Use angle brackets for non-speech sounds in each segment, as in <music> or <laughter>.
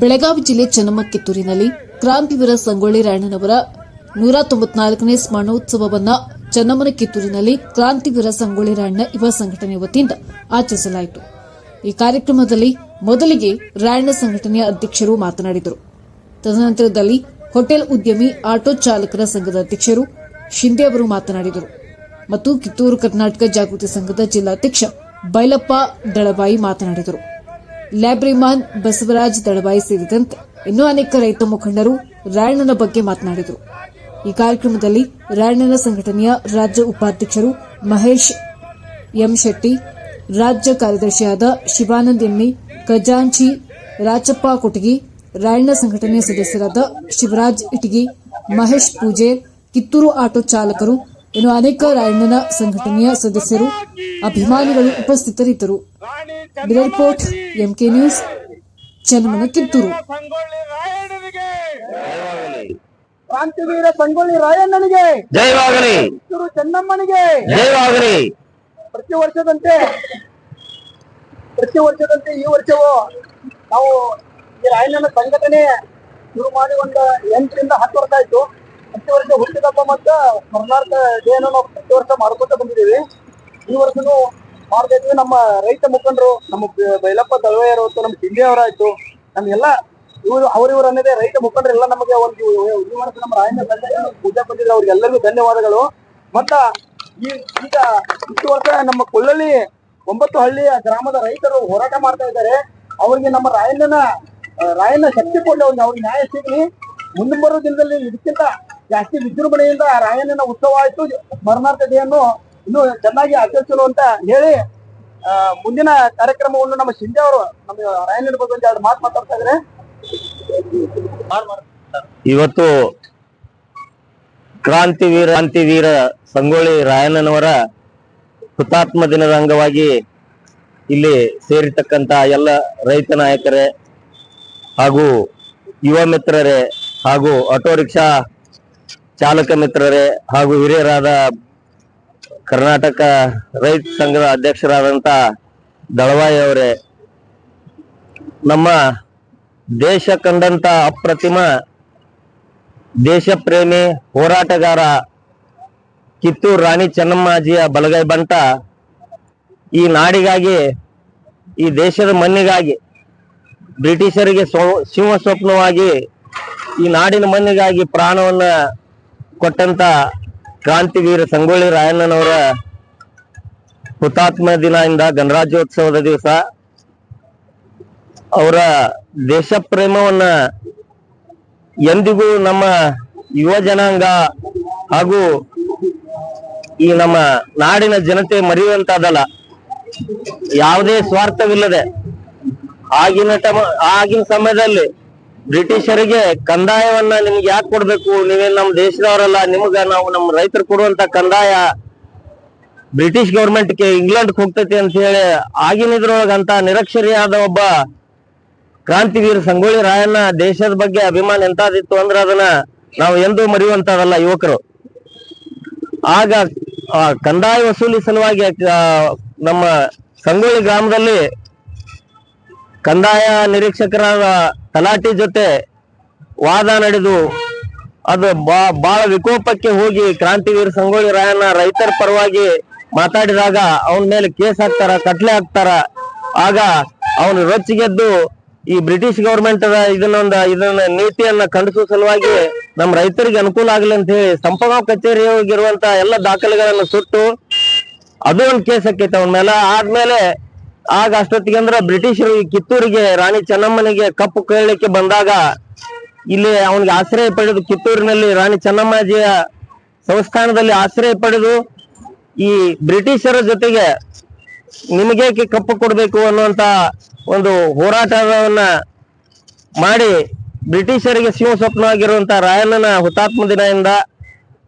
ಬೆಳಗಾವಿ ಜಿಲ್ಲೆ ಚೆನ್ನಮ್ಮ ಕಿತ್ತೂರಿನಲ್ಲಿ ಕ್ರಾಂತಿವೀರ ಸಂಗೊಳ್ಳಿ ರಾಯಣ್ಣನವರ ನೂರ ತೊಂಬತ್ನಾಲ್ಕನೇ ಸ್ಮರಣೋತ್ಸವವನ್ನ ಚೆನ್ನಮ್ಮನ ಕಿತ್ತೂರಿನಲ್ಲಿ ಕ್ರಾಂತಿವೀರ ಸಂಗೊಳ್ಳಿ ರಾಯಣ್ಣ ಯುವ ಸಂಘಟನೆ ವತಿಯಿಂದ ಆಚರಿಸಲಾಯಿತು. ಈ ಕಾರ್ಯಕ್ರಮದಲ್ಲಿ ಮೊದಲಿಗೆ ರಾಯಣ್ಣ ಸಂಘಟನೆಯ ಅಧ್ಯಕ್ಷರು ಮಾತನಾಡಿದರು. ತದನಂತರದಲ್ಲಿ ಹೋಟೆಲ್ ಉದ್ಯಮಿ, ಆಟೋ ಚಾಲಕರ ಸಂಘದ ಅಧ್ಯಕ್ಷರು ಶಿಂದೆ ಅವರು ಮಾತನಾಡಿದರು. ಮತ್ತು ಕಿತ್ತೂರು ಕರ್ನಾಟಕ ಜಾಗೃತಿ ಸಂಘದ ಜಿಲ್ಲಾಧ್ಯಕ್ಷ ಬೈಲಪ್ಪ ದಳಬಾಯಿ ಮಾತನಾಡಿದರು. ಲ್ಯಾಬ್ರಿಮಾನ್, ಬಸವರಾಜ್, ದಳವಾಯಿ ಸೇರಿದಂತೆ ಇನ್ನೂ ಅನೇಕ ರೈತ ಮುಖಂಡರು ರಾಯಣ್ಣನ ಬಗ್ಗೆ ಮಾತನಾಡಿದರು. ಈ ಕಾರ್ಯಕ್ರಮದಲ್ಲಿ ರಾಯಣ್ಣನ ಸಂಘಟನೆಯ ರಾಜ್ಯ ಉಪಾಧ್ಯಕ್ಷರು ಮಹೇಶ್ ಎಂ ಶೆಟ್ಟಿ, ರಾಜ್ಯ ಕಾರ್ಯದರ್ಶಿಯಾದ ಶಿವಾನಂದ್ ಎಮ್ಮಿ, ಖಜಾಂಚಿ ರಾಚಪ್ಪ ಕೊಟಗಿ, ರಾಯಣ್ಣ ಸಂಘಟನೆಯ ಸದಸ್ಯರಾದ ಶಿವರಾಜ್ ಇಟಗಿ, ಮಹೇಶ್ ಪೂಜೆ, ಕಿತ್ತೂರು ಆಟೋ ಚಾಲಕರು ಇನ್ನು ಅನೇಕ ರಾಯಣ್ಣನ ಸಂಘಟನೆಯ ಸದಸ್ಯರು ಅಭಿಮಾನಿಗಳು ಉಪಸ್ಥಿತರಿದ್ದರು. Bureau report MK news Channammana Kittur. ಕ್ರಾಂತಿವೀರ ಸಂಗೊಳ್ಳಿ ರಾಯಣ್ಣನಿಗೆ ಜಯವಾಗಲಿ. ಕಿತ್ತೂರು ಚೆನ್ನಮ್ಮನಿಗೆ ಜಯವಾಗಲಿ. ಪ್ರತಿ ವರ್ಷದಂತೆ ಪ್ರತಿ ವರ್ಷದಂತೆ ಈ ವರ್ಷವೂ ನಾವು ಈ ರಾಯಣ್ಣನ ಸಂಘಟನೆ ಶುರು ಮಾಡಿ ಒಂದು ಎಂಟರಿಂದ ಹತ್ತು ವರ್ಷ ಆಯ್ತು. ಪ್ರತಿ ವರ್ಷ ಹುಟ್ಟಿದಬ್ಬ ಮತ್ತ ಕರ್ನಾಟಕ ಡೇನು ನಾವು ಪ್ರತಿ ವರ್ಷ ಮಾಡ್ಕೊತ ಬಂದಿದ್ದೀವಿ. ಈ ವರ್ಷನೂ ಮಾಡ್ತಾ ಇದ್ವಿ ನಮ್ಮ ರೈತ ಮುಖಂಡರು, ನಮ್ಮ ಬೈಲಪ್ಪ ದಳವಯ್ಯರು ಆಯ್ತು ನಮ್ಮ ಸಿಂಧಿ ಅವರಾಯ್ತು. ನಮ್ಗೆಲ್ಲ ಇವರು ಅವ್ರಿವ್ರು ಅನ್ನೋದೇ ರೈತ ಮುಖಂಡರೆಲ್ಲ ನಮಗೆ ಒಂದು ಈ- ವರ್ಷ ನಮ್ಮ ರಾಯಣ್ಣ ಪೂಜಾ ಪೂಜೆ ಬಂದಿದ್ರು. ಅವ್ರಿಗೆಲ್ಲರಿಗೂ ಧನ್ಯವಾದಗಳು. ಮತ್ತ ಈ ಈಗ ಇಷ್ಟು ವರ್ಷ ನಮ್ಮ ಕೊಳ್ಳಳ್ಳಿ ಒಂಬತ್ತು ಹಳ್ಳಿಯ ಗ್ರಾಮದ ರೈತರು ಹೋರಾಟ ಮಾಡ್ತಾ ಇದ್ದಾರೆ. ಅವರಿಗೆ ನಮ್ಮ ರಾಯಣ್ಣನ ರಾಯಣ್ಣ ಶಕ್ತಿ ಕೊಟ್ಟು ಅವ್ರಿಗೆ ಅವ್ರಿಗೆ ನ್ಯಾಯ ಸಿಗಲಿ. ಮುಂದೆ ಬರೋ ದಿನದಲ್ಲಿ ಇದಕ್ಕಿಂತ ಜಾಸ್ತಿ ವಿಜೃಂಭಣೆಯಿಂದ ರಾಯಣ್ಣನ ಉತ್ಸವ ಆಯ್ತು ಸ್ಮರಣಾರ್ಥ ಡೇಯನ್ನು ಇನ್ನೂ ಚೆನ್ನಾಗಿ ಆಚರಿಸಲು ಅಂತ ಹೇಳಿ ಮುಂದಿನ ಕಾರ್ಯಕ್ರಮವನ್ನು ನಮ್ಮ ಶಿಂದೆ ಅವರು ನಮ್ಮ ರಾಯಣ್ಣನ ಬಗ್ಗೆ ಒಂದು ಎರಡು ಮಾತು ಮಾತಾಡ್ತಾ ಇದ್ರೆ ಇವತ್ತು ಕ್ರಾಂತಿವೀರ ಕ್ರಾಂತಿವೀರ ಸಂಗೊಳ್ಳಿ ರಾಯಣ್ಣನವರ ಹುತಾತ್ಮ ದಿನದ ಅಂಗವಾಗಿ ಇಲ್ಲಿ ಸೇರಿತಕ್ಕಂತ ಎಲ್ಲ ರೈತ ನಾಯಕರೇ ಹಾಗೂ ಯುವ ಮಿತ್ರರೇ ಹಾಗೂ ಆಟೋ ರಿಕ್ಷಾ ಚಾಲಕ ಮಿತ್ರರೇ ಹಾಗೂ ಹಿರಿಯರಾದ ಕರ್ನಾಟಕ ರೈತ ಸಂಘದ ಅಧ್ಯಕ್ಷರಾದಂತ ದಳವಾಯಿ ಅವರೇ, ನಮ್ಮ ದೇಶ ಕಂಡಂತ ಅಪ್ರತಿಮ ದೇಶ ಪ್ರೇಮಿ ಹೋರಾಟಗಾರ ಕಿತ್ತೂರು ರಾಣಿ ಚೆನ್ನಮ್ಮಾಜಿಯ ಬಲಗೈ ಬಂಟ ಈ ನಾಡಿಗಾಗಿ, ಈ ದೇಶದ ಮಣ್ಣಿಗಾಗಿ, ಬ್ರಿಟಿಷರಿಗೆ ಸಿಂಹ ಸ್ವಪ್ನವಾಗಿ ಈ ನಾಡಿನ ಮಣ್ಣಿಗಾಗಿ ಪ್ರಾಣವನ್ನ ಕೊಟ್ಟಂತ ಕ್ರಾಂತಿವೀರ ಸಂಗೊಳ್ಳಿ ರಾಯಣ್ಣನವರ ಹುತಾತ್ಮ ದಿನದಿಂದ ಗಣರಾಜ್ಯೋತ್ಸವದ ದಿವಸ ಅವರ ದೇಶ ಪ್ರೇಮವನ್ನ ಎಂದಿಗೂ ನಮ್ಮ ಯುವ ಜನಾಂಗ ಹಾಗೂ ಈ ನಮ್ಮ ನಾಡಿನ ಜನತೆ ಮರೆಯುವಂತಾದಲ್ಲ ಯಾವುದೇ ಸ್ವಾರ್ಥವಿಲ್ಲದೆ ಆಗಿನ ಟಮ ಆಗಿನ ಸಮಯದಲ್ಲಿ ಬ್ರಿಟಿಷರಿಗೆ ಕಂದಾಯವನ್ನ ನಿಮ್ಗೆ ಯಾಕೆ ಕೊಡ್ಬೇಕು? ನೀವೇನ್ ನಮ್ಮ ದೇಶದವರಲ್ಲ, ನಿಮ್ಗ ನಾವು ನಮ್ಮ ರೈತರು ಕೊಡುವಂತ ಕಂದಾಯ ಬ್ರಿಟಿಷ್ ಗೌರ್ಮೆಂಟ್ಗೆ ಇಂಗ್ಲೆಂಡ್ ಹೋಗ್ತೈತಿ ಅಂತ ಹೇಳಿ ಆಗಿನ ಇದ್ರೊಳಗಂತ ನಿರಕ್ಷರಿಯಾದ ಒಬ್ಬ ಕ್ರಾಂತಿವೀರ ಸಂಗೊಳ್ಳಿ ರಾಯಣ್ಣ ದೇಶದ ಬಗ್ಗೆ ಅಭಿಮಾನ ಎಂತಾದಿತ್ತು ಅಂದ್ರೆ ಅದನ್ನ ನಾವು ಎಂದೂ ಮರೆಯುವಂತದಲ್ಲ ಯುವಕರು. ಆಗ ಕಂದಾಯ ವಸೂಲಿ ಸಲುವಾಗಿ ನಮ್ಮ ಸಂಗೊಳ್ಳಿ ಗ್ರಾಮದಲ್ಲಿ ಕಂದಾಯ ನಿರೀಕ್ಷಕರಾದ ತಲಾಟಿ ಜೊತೆ ವಾದ ನಡೆದು ಅದು ಬಾ ಬಹಳ ವಿಕೋಪಕ್ಕೆ ಹೋಗಿ ಕ್ರಾಂತಿವೀರ ಸಂಗೊಳ್ಳಿ ರಾಯಣ್ಣ ರೈತರ ಪರವಾಗಿ ಮಾತಾಡಿದಾಗ ಅವನ ಮೇಲೆ ಕೇಸ್ ಹಾಕ್ತಾರ ಕಟ್ಲೆ ಹಾಕ್ತಾರ. ಆಗ ಅವನು ರೊಚ್ಚಿಗೆದ್ದು ಈ ಬ್ರಿಟಿಷ್ ಗೌರ್ಮೆಂಟ್ ಇದನ್ನೊಂದು, ಇದನ್ನ ನೀತಿಯನ್ನ ಖಂಡಿಸುವ ಸಲುವಾಗಿ ನಮ್ಮ ರೈತರಿಗೆ ಅನುಕೂಲ ಆಗಲಿ ಅಂತ ಹೇಳಿ ಸಂಪಗಾವ್ ಕಚೇರಿಯಾಗಿರುವಂತ ಎಲ್ಲ ದಾಖಲೆಗಳನ್ನು ಸುಟ್ಟು ಅದು ಒಂದು ಕೇಸ್ ಹಾಕೈತೆ ಅವನ ಮೇಲೆ. ಆದ್ಮೇಲೆ ಆಗ ಅಷ್ಟೊತ್ತಿಗೆ ಅಂದ್ರ ಬ್ರಿಟಿಷರು ಈ ಕಿತ್ತೂರಿಗೆ, ರಾಣಿ ಚೆನ್ನಮ್ಮನಿಗೆ ಕಪ್ಪು ಕೇಳಲಿಕ್ಕೆ ಬಂದಾಗ ಇಲ್ಲಿ ಅವನಿಗೆ ಆಶ್ರಯ ಪಡೆದು ಕಿತ್ತೂರಿನಲ್ಲಿ ರಾಣಿ ಚೆನ್ನಮ್ಮಾಜಿಯ ಸಂಸ್ಥಾನದಲ್ಲಿ ಆಶ್ರಯ ಪಡೆದು ಈ ಬ್ರಿಟಿಷರ ಜೊತೆಗೆ ನಿಮಗೇಕೆ ಕಪ್ಪು ಕೊಡಬೇಕು ಅನ್ನುವಂತ ಒಂದು ಹೋರಾಟವನ್ನ ಮಾಡಿ ಬ್ರಿಟಿಷರಿಗೆ ಸಿಂಹ ಸ್ವಪ್ನವಾಗಿರುವಂತ ರಾಯಣ್ಣನ ಹುತಾತ್ಮ ದಿನದಿಂದ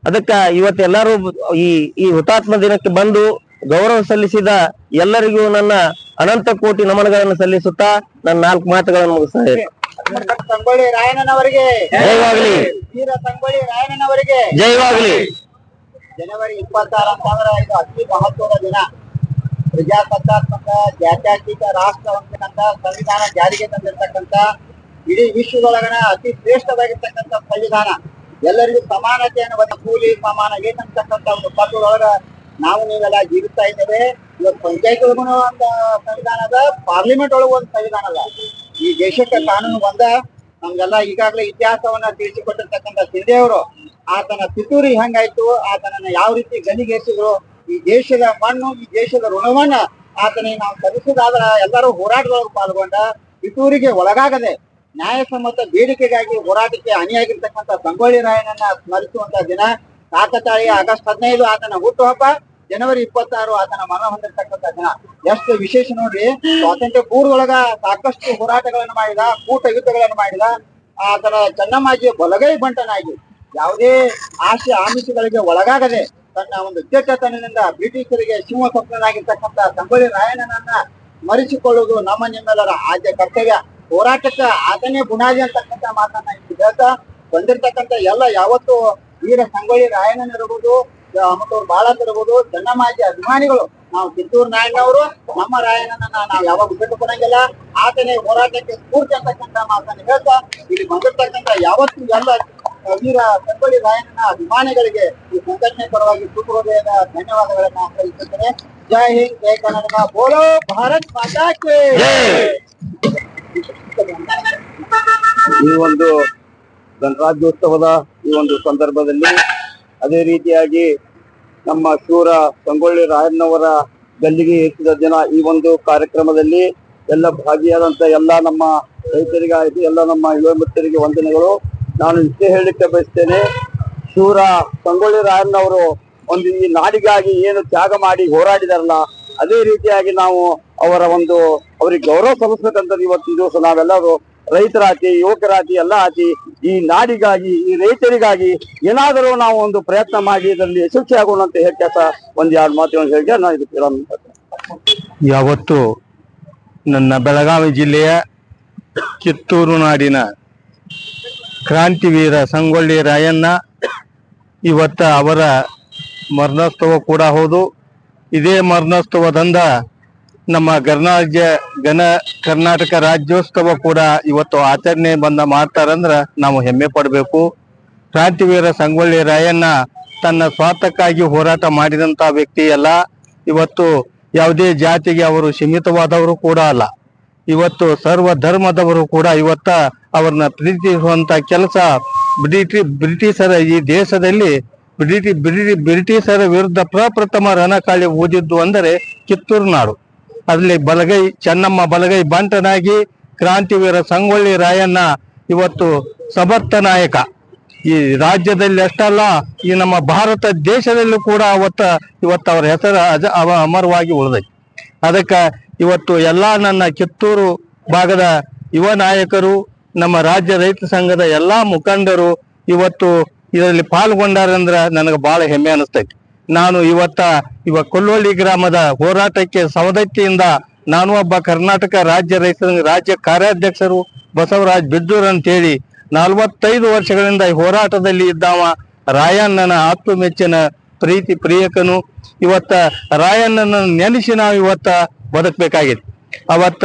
ಅದಕ್ಕ ಇವತ್ತೆಲ್ಲರೂ ಈ ಈ ಹುತಾತ್ಮ ದಿನಕ್ಕೆ ಬಂದು ಗೌರವ ಸಲ್ಲಿಸಿದ ಎಲ್ಲರಿಗೂ ನನ್ನ ಅನಂತ ಕೋಟಿ ನಮನಗಳನ್ನು ಸಲ್ಲಿಸುತ್ತಾ ನನ್ನ ನಾಲ್ಕು ಮಾತುಗಳನ್ನು ಮುಗಿಸ್ತಾ ಇದ್ದೇನೆ. ಸಂಗೊಳ್ಳಿ ರಾಯಣ್ಣನವರಿಗೆ. ಜಯವಾಗಲಿ. ವೀರ ಸಂಗೊಳ್ಳಿ ರಾಯಣ್ಣನವರಿಗೆ. ಜಯವಾಗಲಿ. ಜನವರಿ ಇಪ್ಪತ್ತಾರ ಸಾವಿರ ಐದು ಅತಿ ಮಹತ್ವದ ದಿನ. ಪ್ರಜಾಸತ್ತಾತ್ಮಕ ಜಾತ್ಯಾತೀತ ರಾಷ್ಟ್ರ ಹೊಂದಿರತಕ್ಕಂತ ಸಂವಿಧಾನ ಜಾರಿಗೆ ತಂದಿರತಕ್ಕಂತ ಇಡೀ ವಿಶ್ವದೊಳಗನ ಅತಿ ಶ್ರೇಷ್ಠವಾಗಿರ್ತಕ್ಕಂಥ ಸಂವಿಧಾನ. ಎಲ್ಲರಿಗೂ ಸಮಾನತೆಯನ್ನು ಅನ್ನುವ ಕೂಲಿ ಸಮಾನ ಏನಂತಕ್ಕಂಥ ಒಂದು ಪದದೊಳಗ ನಾವು ನೀವೆಲ್ಲ ಜೀವಿಸ್ತಾ ಇದ್ದೇವೆ. ಇವತ್ತು ಪಂಚಾಯತ್ ಒಳಗೂ ಒಂದು ಸಂವಿಧಾನ ಅದ ಪಾರ್ಲಿಮೆಂಟ್ ಒಳಗೂ ಒಂದು ಸಂವಿಧಾನ ಅದ ಈ ದೇಶಕ್ಕೆ ಕಾನೂನು ಬಂದ ನಮ್ಗೆಲ್ಲ ಈಗಾಗಲೇ ಇತಿಹಾಸವನ್ನ ತಿಳಿಸಿಕೊಟ್ಟಿರ್ತಕ್ಕಂಥ ಸಿಂಧೆ ಅವರು ಆತನ ಪಿತೂರಿ ಹೆಂಗಾಯ್ತು, ಆತನನ್ನ ಯಾವ ರೀತಿ ಗಲಿಗೇರಿಸಿದ್ರು ಈ ದೇಶದ ಮಣ್ಣು, ಈ ದೇಶದ ಋಣವನ್ನ ಆತನಿಗೆ ನಾವು ಸಲ್ಲಿಸೋದಾದ್ರ ಎಲ್ಲರೂ ಹೋರಾಟದೊಳಗೆ ಪಾಲ್ಗೊಂಡ ಪಿತೂರಿಗೆ ಒಳಗಾಗದೆ ನ್ಯಾಯಸಮ್ಮತ ಬೇಡಿಕೆಗಾಗಿ ಹೋರಾಟಕ್ಕೆ ಅಣಿಯಾಗಿರ್ತಕ್ಕಂಥ ಸಂಗೊಳ್ಳಿ ರಾಯನನ್ನ ಸ್ಮರಿಸುವಂತ ದಿನ ಕಾಕತಾಳೀಯ ಆಗಸ್ಟ್ ಹದಿನೈದು ಆತನ ಹುಟ್ಟುಹಬ್ಬ ಜನವರಿ ಇಪ್ಪತ್ತಾರು ಆತನ ಮನ ಹೊಂದಿರತಕ್ಕಂಥ ದಿನ. ಎಷ್ಟು ವಿಶೇಷ ನೋಡ್ರಿ, ಸ್ವಾತಂತ್ರ್ಯ ಪೂರ್ವೊಳಗ ಸಾಕಷ್ಟು ಹೋರಾಟಗಳನ್ನು ಮಾಡಿದ, ಕೂಟ ಯುದ್ಧಗಳನ್ನು ಮಾಡಿದ ಆತನ ಚೆನ್ನಮ್ಮಾಜಿಯ ಬಲಗೈ ಬಂಟನಾಗಿ, ಯಾವುದೇ ಆಶೆ ಆಮಿಷಗಳಿಗೆ ಒಳಗಾಗದೆ ತನ್ನ ಒಂದು ದಿಟ್ಟತನದಿಂದ ಬ್ರಿಟಿಷರಿಗೆ ಸಿಂಹ ಸ್ವಪ್ನನಾಗಿರ್ತಕ್ಕಂಥ ಸಂಗೊಳ್ಳಿ ರಾಯಣ್ಣನನ್ನ ಸ್ಮರಿಸಿಕೊಳ್ಳುವುದು ನಮ್ಮ ನಿಮ್ಮೆಲ್ಲರ ಆದ್ಯ ಕರ್ತವ್ಯ. ಹೋರಾಟಕ್ಕೆ ಆತನೇ ಬುನಾದಿ ಅಂತಕ್ಕಂಥ ಮಾತನ್ನ ಹೇಳ್ತಾ ಬಂದಿರ್ತಕ್ಕಂಥ ಎಲ್ಲ ಯಾವತ್ತು ವೀರ ಸಂಗೊಳ್ಳಿ ರಾಯಣ್ಣನಿರ್ಬೋದು ಮತ್ತು ಬಾಳ ಇರಬಹುದು ಜನ್ನಮಾಜಿ ಅಭಿಮಾನಿಗಳು. ನಾವು ಕಿತ್ತೂರು ನಾಯಣ್ಣವರು ನಮ್ಮ ರಾಯಣ್ಣನ ನಾವು ಯಾವಾಗ ಬಿಟ್ಟು ಕೊಡಂಗಿಲ್ಲ ಆತನೇ ಹೋರಾಟಕ್ಕೆ ಸ್ಫೂರ್ತಿ ಅಂತಕ್ಕಂಥ ಮಾತನ್ನು ಹೇಳ್ತಾ ಇಲ್ಲಿ ಬಂದಿರ್ತಕ್ಕಂಥ ಯಾವತ್ತು ಎಲ್ಲ ವೀರ ಸಂಗೊಳ್ಳಿ ರಾಯಣ್ಣನ ಅಭಿಮಾನಿಗಳಿಗೆ ಈ ಸಂಘಟನೆ ಪರವಾಗಿ ಶುಭೋದಯದ ಧನ್ಯವಾದಗಳನ್ನ ಸಲ್ಲಿಸುತ್ತೇನೆ ಜೈ ಹಿಂದ್ ಜೈ ಕನ್ನಡ ಬೋಲೋ ಭಾರತ್ ಮಾತಾ ಈ ಒಂದು ಗಣರಾಜ್ಯೋತ್ಸವದ ಈ ಒಂದು ಸಂದರ್ಭದಲ್ಲಿ ಅದೇ ರೀತಿಯಾಗಿ ನಮ್ಮ ಶೂರ ಸಂಗೊಳ್ಳಿ ರಾಯಣ್ಣವರ ಗಲ್ಲಿಗೆ ಹೆಚ್ಚಿದ ದಿನ ಈ ಒಂದು ಕಾರ್ಯಕ್ರಮದಲ್ಲಿ ಎಲ್ಲ ಭಾಗಿಯಾದಂತ ಎಲ್ಲ ನಮ್ಮ ರೈತರಿಗಾಯಿತು, ಎಲ್ಲ ನಮ್ಮ ಯುವ ಮಿತ್ರರಿಗೆ ವಂದನೆಗಳು. ನಾನು ಇಷ್ಟೇ ಹೇಳಲಿಕ್ಕೆ ಬಯಸ್ತೇನೆ, ಶೂರ ಸಂಗೊಳ್ಳಿ ರಾಯಣ್ಣವರು ಒಂದು ಈ ನಾಡಿಗಾಗಿ ಏನು ತ್ಯಾಗ ಮಾಡಿ ಹೋರಾಡಿದಾರಲ್ಲ, ಅದೇ ರೀತಿಯಾಗಿ ನಾವು ಅವರ ಒಂದು, ಅವರಿಗೆ ಗೌರವ ಸಲ್ಲಿಸ್ಬೇಕಂತ ಇವತ್ತು ದಿವಸ ನಾವೆಲ್ಲರೂ ರೈತರಾತಿ ಯುವಕರಾತಿ ಎಲ್ಲ ಆತಿ ಈ ನಾಡಿಗಾಗಿ, ಈ ರೈತರಿಗಾಗಿ ಏನಾದರೂ ನಾವು ಒಂದು ಪ್ರಯತ್ನ ಮಾಡಿ ಇದರಲ್ಲಿ ಯಶಸ್ವಿ ಆಗೋಣ ಅಂತ ಹೇಳಿ ಕೆಲಸ ಒಂದ್ ಎರಡು ಮಾತುಗಳನ್ನು ಹೇಳಿ ನಾನು ಇದಕ್ಕೆ. ಯಾವತ್ತು ನನ್ನ ಬೆಳಗಾವಿ ಜಿಲ್ಲೆಯ ಕಿತ್ತೂರು ನಾಡಿನ ಕ್ರಾಂತಿವೀರ ಸಂಗೊಳ್ಳಿ ರಾಯಣ್ಣ, ಇವತ್ತ ಅವರ ಮರಣೋತ್ಸವ ಕೂಡ ಹೌದು ಇದೇ ಮರಣೋತ್ಸವದಿಂದ ನಮ್ಮ ಗಣರಾಜ್ಯ ಗಣ ಕರ್ನಾಟಕ ರಾಜ್ಯೋತ್ಸವ ಕೂಡ ಇವತ್ತು ಆಚರಣೆ ಬಂದ ಮಾಡ್ತಾರಂದ್ರ ನಾವು ಹೆಮ್ಮೆ ಪಡಬೇಕು. ಕ್ರಾಂತಿವೀರ ಸಂಗೊಳ್ಳಿ ರಾಯಣ್ಣ ತನ್ನ ಸ್ವಾರ್ಥಕ್ಕಾಗಿ ಹೋರಾಟ ಮಾಡಿದಂತ ವ್ಯಕ್ತಿ ಅಲ್ಲ. ಇವತ್ತು ಯಾವುದೇ ಜಾತಿಗೆ ಅವರು ಸೀಮಿತವಾದವರು ಕೂಡ ಅಲ್ಲ. ಇವತ್ತು ಸರ್ವ ಧರ್ಮದವರು ಕೂಡ ಇವತ್ತ ಅವ್ರನ್ನ ಪ್ರೀತಿಸುವಂತ ಕೆಲಸ ಬ್ರಿಟಿ, ಬ್ರಿಟಿಷರ ಈ ದೇಶದಲ್ಲಿ ಬ್ರಿಟಿ, ಬ್ರಿಟಿ- ಬ್ರಿಟಿಷರ ವಿರುದ್ಧ ಪ್ರಪ್ರಥಮ ರಣಕಾಳಿ ಊದಿದ್ದು ಅಂದರೆ ಕಿತ್ತೂರು ನಾಡು. ಅಲ್ಲಿ ಬಲಗೈ, ಚೆನ್ನಮ್ಮ ಬಲಗೈ ಬಂಟನಾಗಿ ಕ್ರಾಂತಿವೀರ ಸಂಗೊಳ್ಳಿ ರಾಯಣ್ಣ ಇವತ್ತು ಸಮರ್ಥ ನಾಯಕ. ಈ ರಾಜ್ಯದಲ್ಲಿ ಅಷ್ಟಲ್ಲ, ಈ ನಮ್ಮ ಭಾರತ ದೇಶದಲ್ಲೂ ಕೂಡ ಅವತ್ತ ಇವತ್ತು ಅವರ ಹೆಸರು ಅಜ ಅಮರವಾಗಿ ಉಳಿದೈತಿ. ಅದಕ್ಕೆ ಇವತ್ತು ಎಲ್ಲ ನನ್ನ ಕಿತ್ತೂರು ಭಾಗದ ಯುವ ನಾಯಕರು, ನಮ್ಮ ರಾಜ್ಯ ರೈತ ಸಂಘದ ಎಲ್ಲಾ ಮುಖಂಡರು ಇವತ್ತು ಇದರಲ್ಲಿ ಪಾಲ್ಗೊಂಡಾರಂದ್ರೆ ನನಗೆ ಬಹಳ ಹೆಮ್ಮೆ ಅನಿಸ್ತೈತಿ. ನಾನು ಇವತ್ತ ಇವ ಕೊಲ್ಲೊಳ್ಳಿ ಗ್ರಾಮದ ಹೋರಾಟಕ್ಕೆ ಸವದತ್ತಿಯಿಂದ ನಾನು ಒಬ್ಬ ಕರ್ನಾಟಕ ರಾಜ್ಯ ರೈತ ರಾಜ್ಯ ಕಾರ್ಯಾಧ್ಯಕ್ಷರು ಬಸವರಾಜ್ ಬಿದ್ದೂರ್ ಅಂತೇಳಿ ನಲವತ್ತೈದು ವರ್ಷಗಳಿಂದ ಈ ಹೋರಾಟದಲ್ಲಿ ಇದ್ದಾವ ರಾಯಣ್ಣನ ಆತ್ಮಮೆಚ್ಚಿನ ಪ್ರೀತಿ ಪ್ರಿಯಕನು. ಇವತ್ತ ರಾಯಣ್ಣನ ನೆನೆಸಿ ನಾವು ಇವತ್ತ ಬದುಕಬೇಕಾಗಿತ್ತು ಅವತ್ತ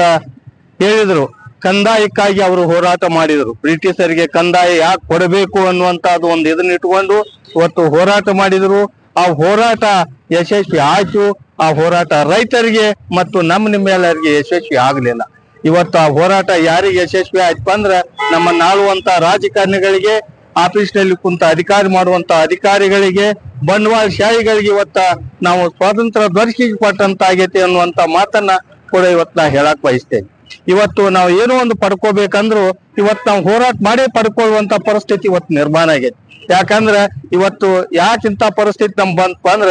ಹೇಳಿದ್ರು, ಕಂದಾಯಕ್ಕಾಗಿ ಅವರು ಹೋರಾಟ ಮಾಡಿದರು. ಬ್ರಿಟಿಷರಿಗೆ ಕಂದಾಯ ಯಾಕೆ ಕೊಡಬೇಕು ಅನ್ನುವಂಥದ್ದು ಒಂದು ಇದನ್ನ ಇಟ್ಕೊಂಡು ಇವತ್ತು ಹೋರಾಟ ಮಾಡಿದ್ರು. ಆ ಹೋರಾಟ ಯಶಸ್ವಿ ಆಯ್ತು. ಆ ಹೋರಾಟ ರೈತರಿಗೆ ಮತ್ತು ನಮ್ಮ ನಿಮ್ಮೆಲ್ಲರಿಗೆ ಯಶಸ್ವಿ ಆಗಲಿಲ್ಲ. ಇವತ್ತು ಆ ಹೋರಾಟ ಯಾರಿಗೆ ಯಶಸ್ವಿ ಆಯ್ತು ಅಂದ್ರೆ ನಮ್ಮ ನಾಳುವಂತ ರಾಜಕಾರಣಿಗಳಿಗೆ, ಆಫೀಸ್ನಲ್ಲಿ ಕುಂತ ಅಧಿಕಾರಿ ಮಾಡುವಂತ ಅಧಿಕಾರಿಗಳಿಗೆ ಬಂಡವಾಳ ಶಾಹಿಗಳಿಗೆ ಇವತ್ತ ನಾವು ಸ್ವಾತಂತ್ರ್ಯ ದೊರಕಿ ಕೊಟ್ಟಂತ ಆಗೈತಿ ಅನ್ನುವಂತ ಮಾತನ್ನ ಕೂಡ ಇವತ್ತು ನಾ ಹೇಳಕ್ ಬಯಸ್ತೇನೆ. ಇವತ್ತು ನಾವು ಏನೋ ಒಂದು ಪಡ್ಕೋಬೇಕಂದ್ರು, ಇವತ್ತು ನಾವು ಹೋರಾಟ ಮಾಡಿ ಪಡ್ಕೊಳ್ಳುವಂತ ಪರಿಸ್ಥಿತಿ ಇವತ್ತು ನಿರ್ಮಾಣ ಆಗೈತಿ. ಯಾಕಂದ್ರ ಇವತ್ತು ಯಾಕಿಂತ ಪರಿಸ್ಥಿತಿ ನಮ್ ಬಂತಪ್ಪ ಅಂದ್ರ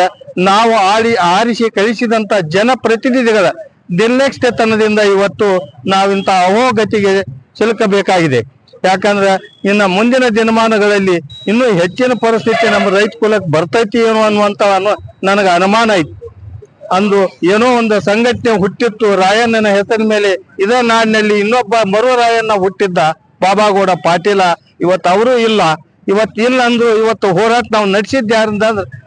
ನಾವು ಆಡಿ, ಆರಿಸಿ ಕಳಿಸಿದಂತ ಜನಪ್ರತಿನಿಧಿಗಳ ನಿರ್ಲಕ್ಷ್ಯತನದಿಂದ ಇವತ್ತು ನಾವಿಂತ ಅಹೋಗತಿಗೆ ಸಿಲುಕಬೇಕಾಗಿದೆ. ಯಾಕಂದ್ರೆ ಇನ್ನ ಮುಂದಿನ ದಿನಮಾನಗಳಲ್ಲಿ ಇನ್ನೂ ಹೆಚ್ಚಿನ ಪರಿಸ್ಥಿತಿ ನಮ್ಮ ರೈತ ಕುಲಕ್ಕೆ ಬರ್ತೈತಿ ಏನೋ ಅನ್ನುವಂತ ಅನ್ನೋ ನನಗೆ ಅನುಮಾನ ಐತಿ. ಅಂದು ಏನೋ ಒಂದು ಸಂಘಟನೆ ಹುಟ್ಟಿತ್ತು, ರಾಯಣ್ಣನ ಹೆಸರಿನ ಮೇಲೆ ಇದೇ ನಾಡಿನಲ್ಲಿ ಇನ್ನೊಬ್ಬ ಮರು ರಾಯಣ್ಣ ಹುಟ್ಟಿದ್ದ, ಬಾಬಾಗೌಡ ಪಾಟೀಲ. ಇವತ್ತು ಅವರು ಇಲ್ಲ. ಇವತ್ತು ಇಲ್ಲ ಅಂದ್ರು ಇವತ್ತು ಹೋರಾಟ ನಾವು ನಡೆಸಿದ್ದು ಯಾರಿಂದ ಅಂದ್ರೆ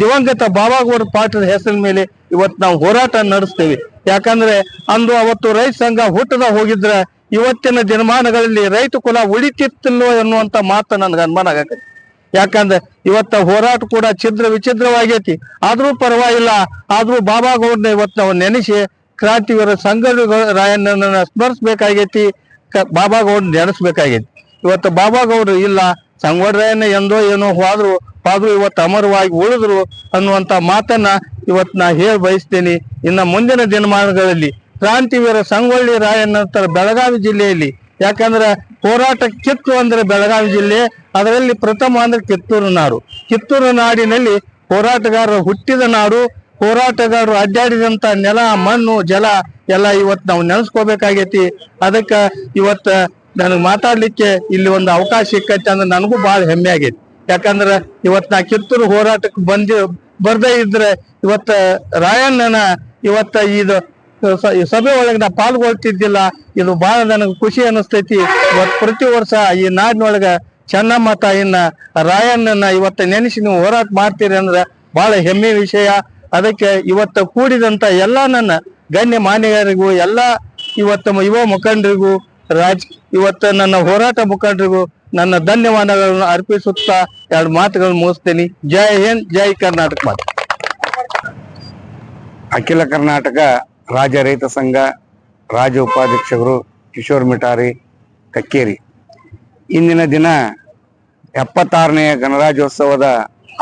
ದಿವಂಗತ ಬಾಬಾಗೌಡ ಪಾಟೀಲ್ ಹೆಸರಿನ ಮೇಲೆ ಇವತ್ತು ನಾವು ಹೋರಾಟ ನಡೆಸ್ತೇವೆ. ಯಾಕಂದ್ರೆ ಅಂದು ಅವತ್ತು ರೈತ ಸಂಘ ಹುಟ್ಟದ ಹೋಗಿದ್ರೆ ಇವತ್ತಿನ ದಿನಮಾನಗಳಲ್ಲಿ ರೈತ ಕುಲ ಉಳಿತಿತ್ತಿಲ್ಲೋ ಎನ್ನುವಂತ ಮಾತು ನನ್ಗೆ ಅನುಮಾನ ಆಗತ್ತೆ. ಯಾಕಂದ್ರೆ ಇವತ್ತ ಹೋರಾಟ ಕೂಡ ಛಿದ್ರ ವಿಛಿದ್ರವಾಗೈತಿ ಆದ್ರೂ ಪರವಾಗಿಲ್ಲ, ಆದ್ರೂ ಬಾಬಾ ಗೌಡ್ನ ಇವತ್ತು ನಾವು ನೆನೆಸಿ ಕ್ರಾಂತಿವೀರ ರಾಯಣ್ಣನ ಸ್ಮರಿಸ್ಬೇಕಾಗೈತಿ, ಕ- ಬಾಬಾ ಗೌಡ್ ನೆನೆಸ್ಬೇಕಾಗೈತಿ. ಇವತ್ತು ಬಾಬಾ ಗೌಡ್ರು ಇಲ್ಲ ಸಂಗೊಳ್ರಾಯಣ್ಣ ಎಂದೋ ಏನೋ ಹೋದ್ರು ಹೋದ್ರು ಇವತ್ತು ಅಮರವಾಗಿ ಉಳಿದ್ರು ಅನ್ನುವಂತ ಮಾತನ್ನ ಇವತ್ತು ನಾ ಹೇಳಿ ಬಯಸ್ತೇನೆ. ಇನ್ನ ಮುಂದಿನ ದಿನಮಾನಗಳಲ್ಲಿ ಕ್ರಾಂತಿವೀರ ಸಂಗೊಳ್ಳಿ ರಾಯಣ್ಣ ಬೆಳಗಾವಿ ಜಿಲ್ಲೆಯಲ್ಲಿ, ಯಾಕಂದ್ರೆ ಹೋರಾಟ ಕಿತ್ತು ಅಂದ್ರೆ ಬೆಳಗಾವಿ ಜಿಲ್ಲೆ, ಅದರಲ್ಲಿ ಪ್ರಥಮ ಅಂದ್ರೆ ಕಿತ್ತೂರು ನಾಡು. ಕಿತ್ತೂರು ನಾಡಿನಲ್ಲಿ ಹೋರಾಟಗಾರರು ಹುಟ್ಟಿದ ನಾಡು, ಹೋರಾಟಗಾರರು ಅಡ್ಡಾಡಿದಂತ ನೆಲ, ಮಣ್ಣು, ಜಲ ಎಲ್ಲ ಇವತ್ತು ನಾವು ನೆನೆಸ್ಕೋಬೇಕಾಗೈತಿ. ಅದಕ್ಕೆ ಇವತ್ತ ನನಗೆ ಮಾತಾಡ್ಲಿಕ್ಕೆ ಇಲ್ಲಿ ಒಂದು ಅವಕಾಶ ಸಿಕ್ಕೈತೆ ಅಂದ್ರೆ ನನಗೂ ಬಹಳ ಹೆಮ್ಮೆ ಆಗೈತಿ. ಯಾಕಂದ್ರೆ ಇವತ್ ನಾ ಕಿತ್ತೂರು ಹೋರಾಟಕ್ಕೆ ಬಂದಿ, ಬರ್ದೇ ಇದ್ರೆ ಇವತ್ತು ರಾಯಣ್ಣನ ಇವತ್ತ ಇದು ಸಭೆ ಒಳಗೆ ನಾ ಪಾಲ್ಗೊಳ್ತಿದ್ದಿಲ್ಲ. ಇದು ಬಹಳ ನನಗೆ ಖುಷಿ ಅನಿಸ್ತೈತಿ ಇವತ್ ಪ್ರತಿ ವರ್ಷ ಈ ನಾಡಿನೊಳಗ ಚೆನ್ನಮ್ಮ ತಾಯಿನ, ರಾಯಣ್ಣನ ಇವತ್ತು ನೆನೆಸಿ ನೀವು ಹೋರಾಟ ಮಾಡ್ತೀರಿ ಅಂದ್ರೆ ಬಹಳ ಹೆಮ್ಮೆ ವಿಷಯ. ಅದಕ್ಕೆ ಇವತ್ತು ಕೂಡಿದಂತ ಎಲ್ಲ ನನ್ನ ಗಣ್ಯ ಮಾನ್ಯರಿಗೂ, ಎಲ್ಲ ಇವತ್ತು ಯುವ ಮುಖಂಡರಿಗೂ ರಾಜ್, ಇವತ್ತು ನನ್ನ ಹೋರಾಟ ಮುಖಂಡರಿಗೂ ನನ್ನ ಧನ್ಯವಾದಗಳನ್ನು ಅರ್ಪಿಸುತ್ತಾ ಎರಡು ಮಾತುಗಳನ್ನು ಮುಗಿಸ್ತೇನೆ. ಜೈ ಹಿಂದ್, ಜೈ ಕರ್ನಾಟಕ ಮಾತು. ಅಖಿಲ ಕರ್ನಾಟಕ ರಾಜ್ಯ ರೈತ ಸಂಘ ರಾಜ ಉಪಾಧ್ಯಕ್ಷರು ಕಿಶೋರ್ ಮಿಟಾರಿ ಕಕ್ಕೇರಿ. ಇಂದಿನ ದಿನ ಎಪ್ಪತ್ತಾರನೆಯ ಗಣರಾಜ್ಯೋತ್ಸವದ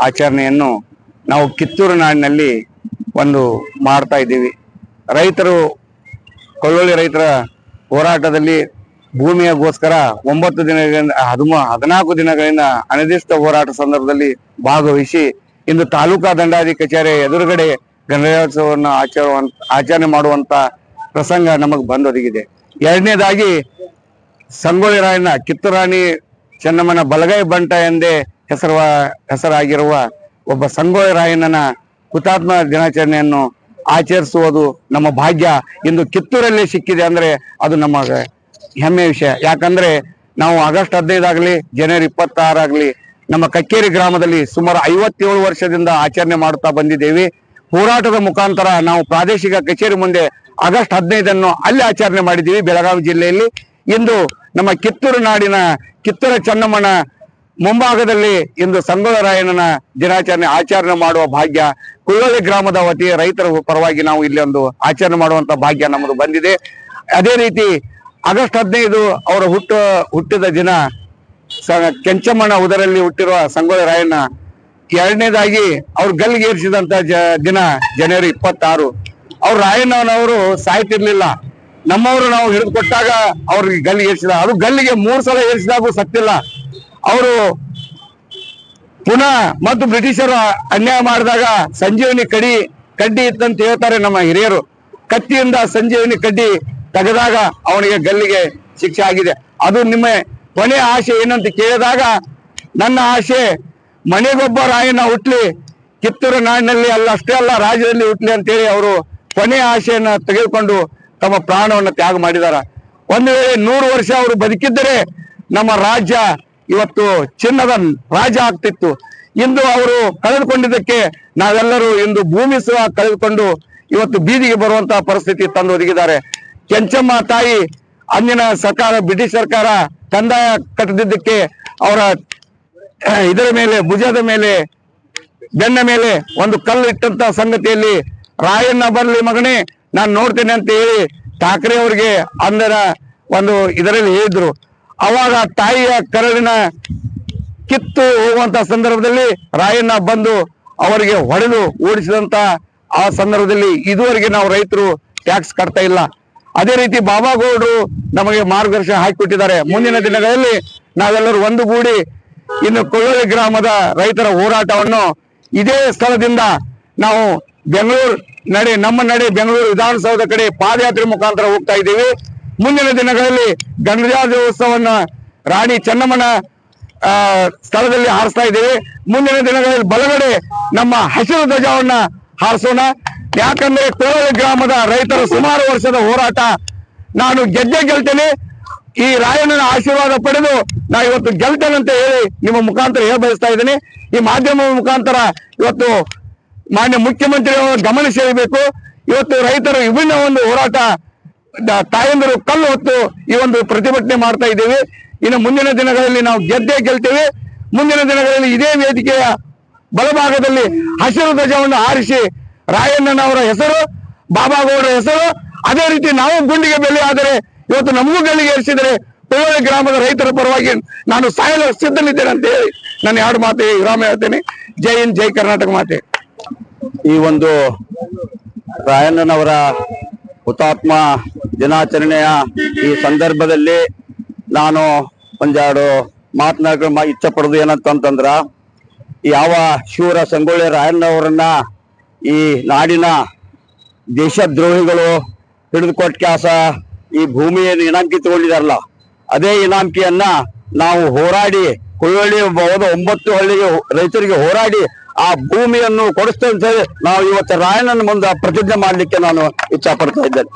ಆಚರಣೆಯನ್ನು ನಾವು ಕಿತ್ತೂರು ನಾಡಿನಲ್ಲಿ ಒಂದು ಮಾಡ್ತಾ ಇದ್ದೀವಿ. ರೈತರು, ಕೊಳ್ಳೊಳ್ಳಿ ರೈತರ ಹೋರಾಟದಲ್ಲಿ ಭೂಮಿಯಗೋಸ್ಕರ ಒಂಬತ್ತು ದಿನಗಳಿಂದ, ಹದಿಮ, ಹದಿನಾಲ್ಕು ದಿನಗಳಿಂದ ಅನಿರ್ದಿಷ್ಟ ಹೋರಾಟ ಸಂದರ್ಭದಲ್ಲಿ ಭಾಗವಹಿಸಿ ಇಂದು ತಾಲೂಕಾ ದಂಡಾಧಿ ಕಚೇರಿ ಎದುರುಗಡೆ ಗಣರಾಜ್ಯೋತ್ಸವವನ್ನು ಆಚರ ಆಚರಣೆ ಮಾಡುವಂತ ಪ್ರಸಂಗ ನಮಗೆ ಬಂದೊದಗಿದೆ. ಎರಡನೇದಾಗಿ ಸಂಗೊಳ್ಳಿ ರಾಯಣ್ಣ, ಕಿತ್ತೂರಾಣಿ ಚೆನ್ನಮ್ಮನ ಬಲಗೈ ಬಂಟ ಎಂದೇ ಹೆಸರು ಹೆಸರಾಗಿರುವ ಒಬ್ಬ ಸಂಗೊಳ್ಳಿ ರಾಯಣ್ಣನ ಹುತಾತ್ಮ ದಿನಾಚರಣೆಯನ್ನು ಆಚರಿಸುವುದು ನಮ್ಮ ಭಾಗ್ಯ. ಇಂದು ಕಿತ್ತೂರಲ್ಲಿ ಸಿಕ್ಕಿದೆ ಅಂದ್ರೆ ಅದು ನಮ್ಮ ಹೆಮ್ಮೆ ವಿಷಯ. ಯಾಕಂದ್ರೆ ನಾವು ಆಗಸ್ಟ್ ಹದಿನೈದಾಗಲಿ, ಜನವರಿ ಇಪ್ಪತ್ತಾರಾಗಲಿ ನಮ್ಮ ಕಕ್ಕೇರಿ ಗ್ರಾಮದಲ್ಲಿ ಸುಮಾರು ಐವತ್ತೇಳು ವರ್ಷದಿಂದ ಆಚರಣೆ ಮಾಡುತ್ತಾ ಬಂದಿದ್ದೇವೆ. ಹೋರಾಟದ ಮುಖಾಂತರ ನಾವು ಪ್ರಾದೇಶಿಕ ಕಚೇರಿ ಮುಂದೆ ಆಗಸ್ಟ್ ಹದಿನೈದನ್ನು ಅಲ್ಲಿ ಆಚರಣೆ ಮಾಡಿದ್ದೀವಿ, ಬೆಳಗಾವಿ ಜಿಲ್ಲೆಯಲ್ಲಿ. ಇಂದು ನಮ್ಮ ಕಿತ್ತೂರು ನಾಡಿನ ಕಿತ್ತೂರ ಚೆನ್ನಮ್ಮನ ಮುಂಭಾಗದಲ್ಲಿ ಇಂದು ಸಂಗೊಳ್ಳರಾಯಣ್ಣನ ದಿನಾಚರಣೆ ಆಚರಣೆ ಮಾಡುವ ಭಾಗ್ಯ ಕುಳ್ಳಳ್ಳಿ ಗ್ರಾಮದ ವತಿಯ ರೈತರ ಪರವಾಗಿ ನಾವು ಇಲ್ಲಿ ಒಂದು ಆಚರಣೆ ಮಾಡುವಂತ ಭಾಗ್ಯ ನಮ್ಮದು ಬಂದಿದೆ. ಅದೇ ರೀತಿ ಆಗಸ್ಟ್ ಹದಿನೈದು ಅವರ ಹುಟ್ಟು, ಹುಟ್ಟಿದ ದಿನ ಕೆಂಚಮ್ಮನ ಉದರಲ್ಲಿ ಹುಟ್ಟಿರುವ ಸಂಗೊಳ್ಳಿ ರಾಯಣ್ಣ, ಎರಡನೇದಾಗಿ ಅವ್ರು ಗಲ್ಲಿಗೆ ಏರಿಸಿದಂತ ಜ, ದಿನ ಜನವರಿ ಇಪ್ಪತ್ತಾರು. ಅವ್ರು ರಾಯಣ್ಣನವರು ಸಾಯ್ತಿರ್ಲಿಲ್ಲ. ನಮ್ಮವರು ನಾವು ಹಿಡಿದು ಕೊಟ್ಟಾಗ ಅವ್ರಿಗೆ ಗಲ್ಲಿಗೇರಿಸಿದ ಅದು ಗಲ್ಲಿಗೆ ಮೂರು ಸಲ ಏರಿಸಿದಾಗೂ ಸತ್ತಿಲ್ಲ ಅವರು ಪುನಃ ಮತ್ತು ಬ್ರಿಟಿಷರು ಅನ್ಯಾಯ ಮಾಡಿದಾಗ ಸಂಜೀವನಿ ಕಡಿ, ಕಡ್ಡಿ ಇತ್ತಂತ ಹೇಳ್ತಾರೆ ನಮ್ಮ ಹಿರಿಯರು. ಕತ್ತಿಯಿಂದ ಸಂಜೀವನಿ ಕಡ್ಡಿ ತೆಗೆದಾಗ ಅವನಿಗೆ ಗಲ್ಲಿಗೆ ಶಿಕ್ಷೆ ಆಗಿದೆ. ಅದು ನಿಮ್ಮ ಕೊನೆ ಆಸೆ ಏನಂತ ಕೇಳಿದಾಗ, ನನ್ನ ಆಸೆ ಮನೆಗೊಬ್ಬ ರಾಯನ ಹುಟ್ಲಿ, ಕಿತ್ತೂರು ನಾಡಿನಲ್ಲಿ ಅಲ್ಲ, ಅಷ್ಟೇ ಅಲ್ಲ, ರಾಜ್ಯದಲ್ಲಿ ಹುಟ್ಲಿ ಅಂತೇಳಿ ಅವರು ಕೊನೆ ಆಸೆಯನ್ನ ತೆಗೆದುಕೊಂಡು ತಮ್ಮ ಪ್ರಾಣವನ್ನು ತ್ಯಾಗ ಮಾಡಿದಾರ. ಒಂದು ವೇಳೆ ನೂರು ವರ್ಷ ಅವರು ಬದುಕಿದ್ದರೆ ನಮ್ಮ ರಾಜ್ಯ ಇವತ್ತು ಚಿನ್ನದ ರಾಜ ಆಗ್ತಿತ್ತು. ಇಂದು ಅವರು ಕಳೆದುಕೊಂಡಿದ್ದಕ್ಕೆ ನಾವೆಲ್ಲರೂ ಇಂದು ಭೂಮಿ ಸಹ ಕಳೆದುಕೊಂಡು ಇವತ್ತು ಬೀದಿಗೆ ಬರುವಂತಹ ಪರಿಸ್ಥಿತಿ ತಂದು ಒದಗಿದ್ದಾರೆ. ಕೆಂಚಮ್ಮ ತಾಯಿ ಅಂದಿನ ಸರ್ಕಾರ, ಬ್ರಿಟಿಷ್ ಸರ್ಕಾರ ಕಂದಾಯ ಕಟ್ಟದಿದ್ದಕ್ಕೆ ಅವರ, <clears throat> ಇದರ ಮೇಲೆ, ಭುಜದ ಮೇಲೆ, ಬೆನ್ನ ಮೇಲೆ ಒಂದು ಕಲ್ಲು ಇಟ್ಟಂತ ಸಂಗತಿಯಲ್ಲಿ, ರಾಯಣ್ಣ ಬರಲಿ ಮಗನೇ, ನಾನು ನೋಡ್ತೇನೆ ಅಂತ ಹೇಳಿ ಠಾಕ್ರೆ ಅವರಿಗೆ ಅಂದರ ಒಂದು ಇದರಲ್ಲಿ ಹೇಳಿದ್ರು. ಅವಾಗ ತಾಯಿಯ ಕರಳಿನ ಕಿತ್ತು ಹೋಗುವಂತ ಸಂದರ್ಭದಲ್ಲಿ ರಾಯಣ್ಣ ಬಂದು ಅವರಿಗೆ ಹೊಡೆದು ಓಡಿಸಿದಂತ ಆ ಸಂದರ್ಭದಲ್ಲಿ ಇದುವರೆಗೆ ನಾವು ರೈತರು ಟ್ಯಾಕ್ಸ್ ಕಟ್ತಾ ಇಲ್ಲ. ಅದೇ ರೀತಿ ಬಾಬಾಗೌಡರು ನಮಗೆ ಮಾರ್ಗದರ್ಶನ ಹಾಕಿಕೊಟ್ಟಿದ್ದಾರೆ. ಮುಂದಿನ ದಿನಗಳಲ್ಲಿ ನಾವೆಲ್ಲರೂ ಒಂದುಗೂಡಿ ಇನ್ನು ಕೊಳ್ಳಲಿ ಗ್ರಾಮದ ರೈತರ ಹೋರಾಟವನ್ನು ಇದೇ ಸ್ಥಳದಿಂದ ನಾವು ಬೆಂಗಳೂರು ನಡೆ, ನಮ್ಮ ನಡೆ ಬೆಂಗಳೂರು ವಿಧಾನಸೌಧ ಕಡೆ ಪಾದಯಾತ್ರೆ ಮುಖಾಂತರ ಹೋಗ್ತಾ ಇದ್ದೀವಿ. ಮುಂದಿನ ದಿನಗಳಲ್ಲಿ ಗಣರಾಜ್ಯೋತ್ಸವವನ್ನು ರಾಣಿ ಚೆನ್ನಮ್ಮನ ಸ್ಥಳದಲ್ಲಿ ಹಾರಿಸ್ತಾ ಇದ್ದೀವಿ. ಮುಂದಿನ ದಿನಗಳಲ್ಲಿ ಬಲಗಡೆ ನಮ್ಮ ಹಸಿರು ಧ್ವಜವನ್ನು ಹಾರಿಸೋಣ. ಯಾಕಂದ್ರೆ ಕೋಳ ಗ್ರಾಮದ ರೈತರ ಸುಮಾರು ವರ್ಷದ ಹೋರಾಟ ನಾನು ಗೆದ್ದೆ ಗೆಲ್ತೇನೆ. ಈ ರಾಯಣ್ಣನ ಆಶೀರ್ವಾದ ಪಡೆದು ನಾ ಇವತ್ತು ಗೆಲ್ತೇನೆ ಅಂತ ಹೇಳಿ ನಿಮ್ಮ ಮುಖಾಂತರ ಹೇಳ ಬಯಸ್ತಾ ಇದ್ದೀನಿ. ಈ ಮಾಧ್ಯಮದ ಮುಖಾಂತರ ಇವತ್ತು ಮಾನ್ಯ ಮುಖ್ಯಮಂತ್ರಿ ಅವರು ಗಮನ ಸೆಳೆಯಬೇಕು. ಇವತ್ತು ರೈತರು ವಿಭಿನ್ನ ಒಂದು ಹೋರಾಟ ತಾಯಂದರು ಕಲ್ಲು ಹೊತ್ತು ಈ ಒಂದು ಪ್ರತಿಭಟನೆ ಮಾಡ್ತಾ ಇದ್ದೇವೆ. ಇನ್ನು ಮುಂದಿನ ದಿನಗಳಲ್ಲಿ ನಾವು ಗೆದ್ದೆ ಗೆಲ್ತೇವೆ. ಮುಂದಿನ ದಿನಗಳಲ್ಲಿ ಇದೇ ವೇದಿಕೆಯ ಬಲಭಾಗದಲ್ಲಿ ಹಸಿರು ಧ್ವಜವನ್ನು ಹಾರಿಸಿ ರಾಯಣ್ಣನವರ ಹೆಸರು, ಬಾಬಾಗೌಡರ ಹೆಸರು, ಅದೇ ರೀತಿ ನಾವು ಗುಂಡಿಗೆ ಬೆಲೆ ಆದರೆ ಇವತ್ತು ನಮಗೂ ಗಲ್ಲಿಗೆ ಏರಿಸಿದರೆ ಪೊಳ್ಳಿ ಗ್ರಾಮದ ರೈತರ ಪರವಾಗಿ ನಾನು ಸಾಯಲು ಸಿದ್ಧನಿದ್ದೇನೆ ಅಂತ ಹೇಳಿ ನಾನು ಎರಡು ಮಾತೆ ವಿರಾಮ ಹೇಳ್ತೇನೆ. ಜೈ ಹಿಂದ್, ಜೈ ಕರ್ನಾಟಕ ಮಾತೆ. ಈ ಒಂದು ರಾಯಣ್ಣನವರ ಹುತಾತ್ಮ ದಿನಾಚರಣೆಯ ಈ ಸಂದರ್ಭದಲ್ಲಿ ನಾನು ಒಂದೆರಡು ಮಾತನಾಡ ಇಚ್ಛೆ ಪಡೋದು ಏನಂತಂದ್ರ ಯಾವ ಶಿವರ ಸಂಗೊಳ್ಳಿ ರಾಯಣ್ಣವರನ್ನ ಈ ನಾಡಿನ ದೇಶದ್ರೋಹಿಗಳು ಹಿಡಿದುಕೊಟ್ಟ ಕ್ಯಾಸ ಈ ಭೂಮಿಯನ್ನು ಇನಾಂಕಿ ತಗೊಂಡಿದಾರಲ್ಲ ಅದೇ ಇನಾಂಕಿಯನ್ನ ನಾವು ಹೋರಾಡಿ ಕುಳ್ಳಳ್ಳಿ ಹೋದ, ಒಂಬತ್ತು ಹಳ್ಳಿಗೆ ರೈತರಿಗೆ ಹೋರಾಡಿ ಆ ಭೂಮಿಯನ್ನು ಕೊಡಿಸ್ತೇವೆ ನಾವು ಇವತ್ತು ರಾಯಣ್ಣನ ಮುಂದೆ ಪ್ರತಿಜ್ಞೆ ಮಾಡಲಿಕ್ಕೆ ನಾನು ಇಚ್ಛಾ ಪಡ್ತಾ ಇದ್ದೇನೆ.